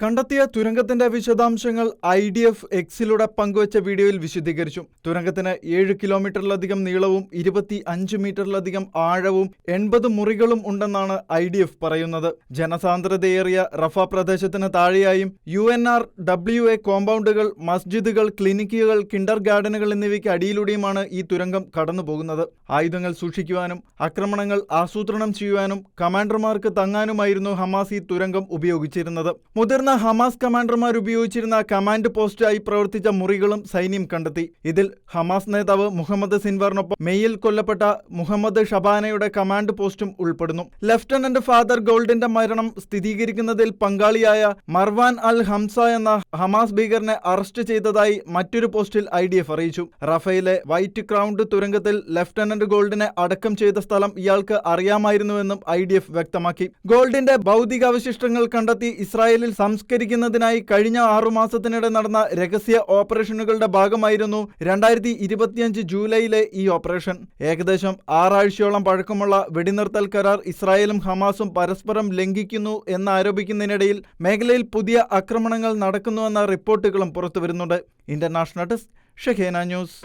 കണ്ടെത്തിയ തുരങ്കത്തിന്റെ വിശദാംശങ്ങൾ I D F എക്സിലൂടെ പങ്കുവച്ച വീഡിയോയിൽ വിശദീകരിച്ചു. തുരങ്കത്തിന് ഏഴ് കിലോമീറ്ററിലധികം നീളവും ഇരുപത്തി അഞ്ച് മീറ്ററിലധികം ആഴവും എൺപത് മുറികളും ഉണ്ടെന്നാണ് ഐ ഡി എഫ് പറയുന്നത്. ജനസാന്ദ്രതയേറിയ റഫ പ്രദേശത്തിന് താഴെയായും U N R W A കോമ്പൗണ്ടുകൾ മസ്ജിദുകൾ ക്ലിനിക്കുകൾ കിൻഡർ ഗാർഡനുകൾ എന്നിവയ്ക്ക് അടിയിലൂടെയുമാണ് ഈ തുരങ്കം കടന്നുപോകുന്നത്. ആയുധങ്ങൾ സൂക്ഷിക്കുവാനും ആക്രമണങ്ങൾ ആസൂത്രണം ചെയ്യുവാനും കമാൻഡർമാർക്ക് തങ്ങാനുമായിരുന്നു ഹമാസ് ഈ തുരങ്കം ഉപയോഗിച്ചിരുന്നത്. മുതിർന്ന ഹമാസ് കമാൻഡർമാർ ഉപയോഗിച്ചിരുന്ന കമാൻഡ് പോസ്റ്റായി പ്രവർത്തിച്ച മുറികളും സൈന്യം കണ്ടെത്തി. ഇതിൽ ഹമാസ് നേതാവ് മുഹമ്മദ് സിൻവറിനൊപ്പം മെയ്യിൽ കൊല്ലപ്പെട്ട മുഹമ്മദ് ഷബാനയുടെ കമാൻഡ് പോസ്റ്റും ഉൾപ്പെടുന്നു. ലഫ്റ്റനന്റ് ഫാദർ ഗോൾഡിന്റെ മരണം സ്ഥിരീകരിക്കുന്നതിൽ പങ്കാളിയായ മർവാൻ അൽ ഹംസ എന്ന ഹമാസ് ഭീകരനെ അറസ്റ്റ് ചെയ്തതായി മറ്റൊരു പോസ്റ്റിൽ ഐ ഡി എഫ് അറിയിച്ചു. റഫയിലെ വൈറ്റ് ക്രൗണ്ട് തുരങ്കത്തിൽ ലഫ്റ്റനന്റ് ഗോൾഡിനെ അടക്കം ചെയ്ത സ്ഥലം ഇയാൾക്ക് അറിയാമായിരുന്നുവെന്നും ഐ ഡി എഫ് വ്യക്തമാക്കി. ഗോൾഡിന്റെ ഭൗതികാവശിഷ്ടങ്ങൾ കണ്ടെത്തി ഇസ്രായേലിൽ സംസ്കരിക്കുന്നതിനായി കഴിഞ്ഞ ആറുമാസത്തിനിടെ നടന്ന രഹസ്യ ഓപ്പറേഷനുകളുടെ ഭാഗമായിരുന്നു രണ്ടായിരത്തി ഇരുപത്തിയഞ്ച് ജൂലൈയിലെ ഈ ഓപ്പറേഷൻ. ഏകദേശം ആറാഴ്ചയോളം പഴക്കമുള്ള വെടിനിർത്തൽ കരാർ ഇസ്രായേലും ഹമാസും പരസ്പരം ലംഘിക്കുന്നു എന്നാരോപിക്കുന്നതിനിടയിൽ മേഖലയിൽ പുതിയ ആക്രമണങ്ങൾ നടക്കുന്നുവെന്ന റിപ്പോർട്ടുകളും പുറത്തുവരുന്നുണ്ട്. International desk Shahena news.